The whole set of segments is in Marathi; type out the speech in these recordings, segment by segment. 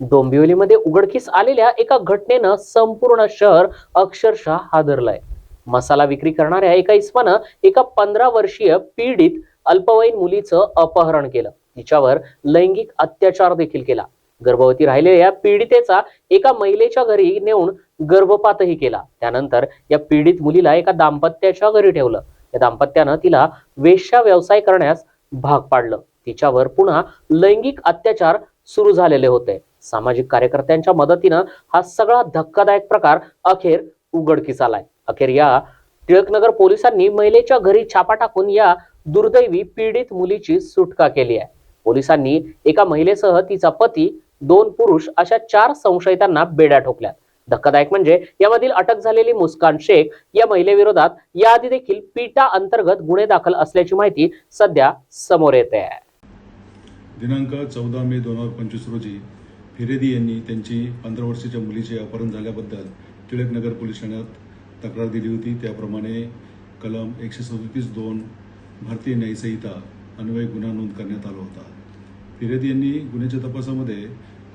डोंबिवलीमध्ये उघडकीस आलेल्या एका घटनेनं संपूर्ण शहर अक्षरशः हादरलंय. मसाला विक्री करणाऱ्या एका इसमानं एका पंधरा वर्षीय पीडित अल्पवयीन मुलीचं अपहरण केलं. तिच्यावर लैंगिक अत्याचार देखील केला. गर्भवती राहिलेल्या या पीडितेचा एका महिलेच्या घरी नेऊन गर्भपातही केला. त्यानंतर या पीडित मुलीला एका दाम्पत्याच्या घरी ठेवलं. या दाम्पत्यानं तिला वेश्या व्यवसाय करण्यास भाग पाडलं. तिच्यावर पुन्हा लैंगिक अत्याचार सुरू झालेले होते. सामाजिक कार्यकर्त्यांच्या मदतीनं हा सगळा धक्कादायक प्रकार अखेर उघडकीस आलाय अखेर या टिळकनगर पोलिसांनी महिलेच्या घरी छापा टाकून या दुर्दैवी पीडित मुलीची सुटका केली आहे. पोलिसांनी एका महिलेसह तिचा पती दोन पुरुष अशा चार संशयितांना बेड्या ठोकल्या. धक्कादायक म्हणजे यामधील अटक झालेली मुस्कान शेख या महिलेविरोधात याआधी देखील पीटा अंतर्गत गुन्हे दाखल असल्याची माहिती सध्या समोर येते आहे. दिनांक चौदा मे दोन हजार पंचवीस रोजी फिरेदी यांनी त्यांची पंधरा वर्षाच्या मुलीचे अपहरण झाल्याबद्दल टिळकनगर पोलीस ठाण्यात तक्रार दिली होती. त्याप्रमाणे कलम एकशे सदतीस दोन भारतीय न्यायसंहिता अन्वय गुन्हा नोंद करण्यात आला होता. फिरेदी यांनी गुन्ह्याच्या तपासामध्ये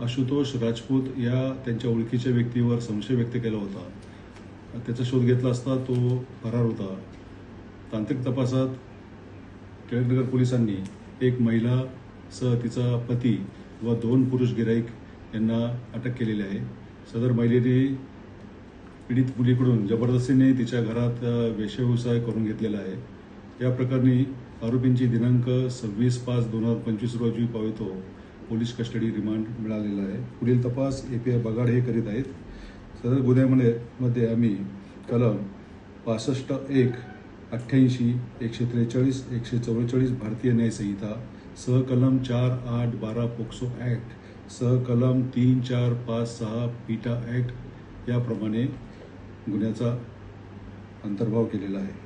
आशुतोष राजपूत या त्यांच्या ओळखीच्या व्यक्तीवर संशय व्यक्त केला होता. त्याचा शोध घेतला असता तो फरार होता. तांत्रिक तपासात टिळकनगर पोलिसांनी एक महिला सह तिचा पती व दोन पुरुष गिराईक यांना अटक केलेली आहे. सदर महिलेने पीडित मुलीकडून जबरदस्तीने तिच्या घरात वेशव्यवसाय करून घेतलेला आहे. या प्रकरणी आरोपींची दिनांक सव्वीस पाच दोन हजार पंचवीस रोजी पावितो. पोलीस कस्टडी रिमांड मिळालेला आहे. पुढील तपास ए पी आय बगाड हे करीत आहेत. सदर गुन्ह्यामध्ये मध्ये आम्ही कलम पासष्ट एक अठ्ठ्याऐंशी एकशे त्रेचाळीस एकशे चव्वेचाळीस भारतीय न्यायसंहिता सह कलम चार आठ बारा पोक्सो ॲक्ट सह कलम तीन चार पाच सहा पीटा ॲक्ट याप्रमाणे गुन्ह्याचा अंतर्भाव केलेला आहे.